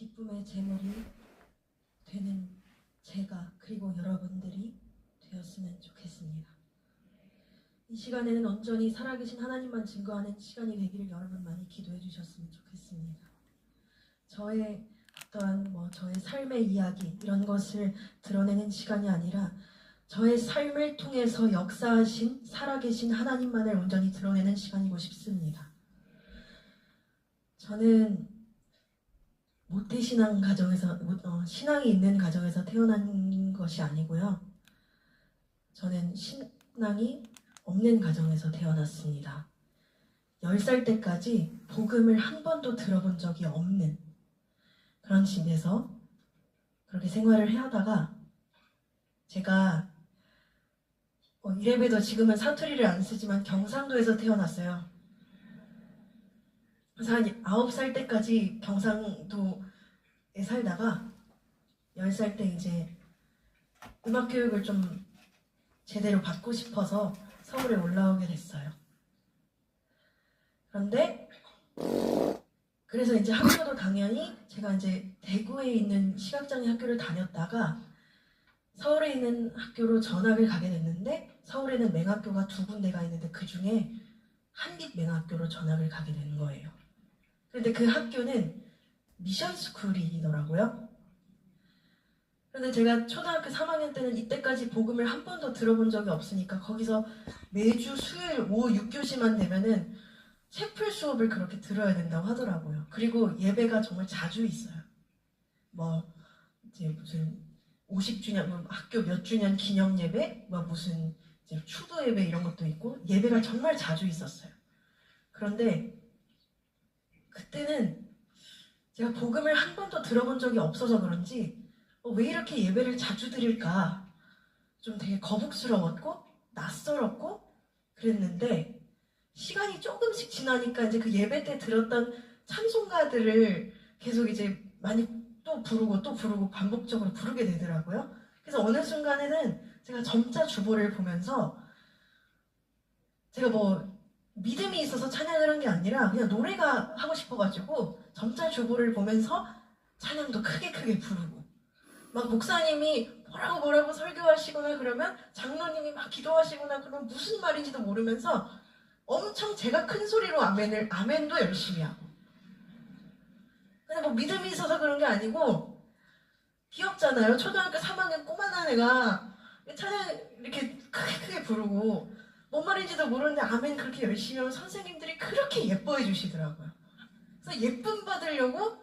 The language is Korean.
기쁨의 제물이 되는 제가 그리고 여러분들이 되었으면 좋겠습니다. 이 시간에는 온전히 살아계신 하나님만 증거하는 시간이 되기를 여러분 많이 기도해 주셨으면 좋겠습니다. 저의 어떠한 뭐 저의 삶의 이야기 이런 것을 드러내는 시간이 아니라 저의 삶을 통해서 역사하신 살아계신 하나님만을 온전히 드러내는 시간이고 싶습니다. 저는 모태신앙 가정에서 모- 어, 신앙이 있는 가정에서 태어난 것이 아니고요. 저는 신앙이 없는 가정에서 태어났습니다. 10살 때까지 복음을 한 번도 들어본 적이 없는 그런 집에서 그렇게 생활을 해하다가 제가 어, 이래봬도 지금은 사투리를 안 쓰지만 경상도에서 태어났어요. 그래서 한 9살 때까지 경상도에 살다가 10살 때 이제 음악 교육을 좀 제대로 받고 싶어서 서울에 올라오게 됐어요. 그런데 그래서 이제 학교도 당연히 제가 이제 대구에 있는 시각장애 학교를 다녔다가 서울에 있는 학교로 전학을 가게 됐는데 서울에는 맹학교가 두 군데가 있는데 그 중에 한빛 맹학교로 전학을 가게 된 거예요. 그런데 그 학교는 미션 스쿨이더라고요. 그런데 제가 초등학교 3학년 때는 이때까지 복음을 한 번도 들어본 적이 없으니까 거기서 매주 수요일 오후 6교시만 되면은 책풀 수업을 그렇게 들어야 된다고 하더라고요. 그리고 예배가 정말 자주 있어요. 뭐 이제 무슨 50주년 뭐 학교 몇 주년 기념 예배, 뭐 무슨 추도 예배 이런 것도 있고 예배가 정말 자주 있었어요. 그런데 그때는 제가 복음을 한 번도 들어본 적이 없어서 그런지 어, 왜 이렇게 예배를 자주 드릴까 좀 되게 거북스러웠고 낯설었고 그랬는데 시간이 조금씩 지나니까 이제 그 예배 때 들었던 찬송가들을 계속 이제 많이 또 부르고 또 부르고 반복적으로 부르게 되더라고요. 그래서 어느 순간에는 제가 점자 주보를 보면서 제가 뭐 믿음이 있어서 찬양을 한 게 아니라 그냥 노래가 하고 싶어가지고 점자 주보를 보면서 찬양도 크게 크게 부르고. 막 목사님이 뭐라고 뭐라고 설교하시거나 그러면 장로님이 막 기도하시거나 그러면 무슨 말인지도 모르면서 엄청 제가 큰 소리로 아멘을 아멘도 열심히 하고. 근데 뭐 믿음이 있어서 그런 게 아니고 귀엽잖아요. 초등학교 3학년 꼬만한 애가 찬양 이렇게 크게 크게 부르고 뭔 말인지도 모르는데 아멘 그렇게 열심히 하면 선생님들이 그렇게 예뻐해 주시더라고요. 그래서 예쁨 받으려고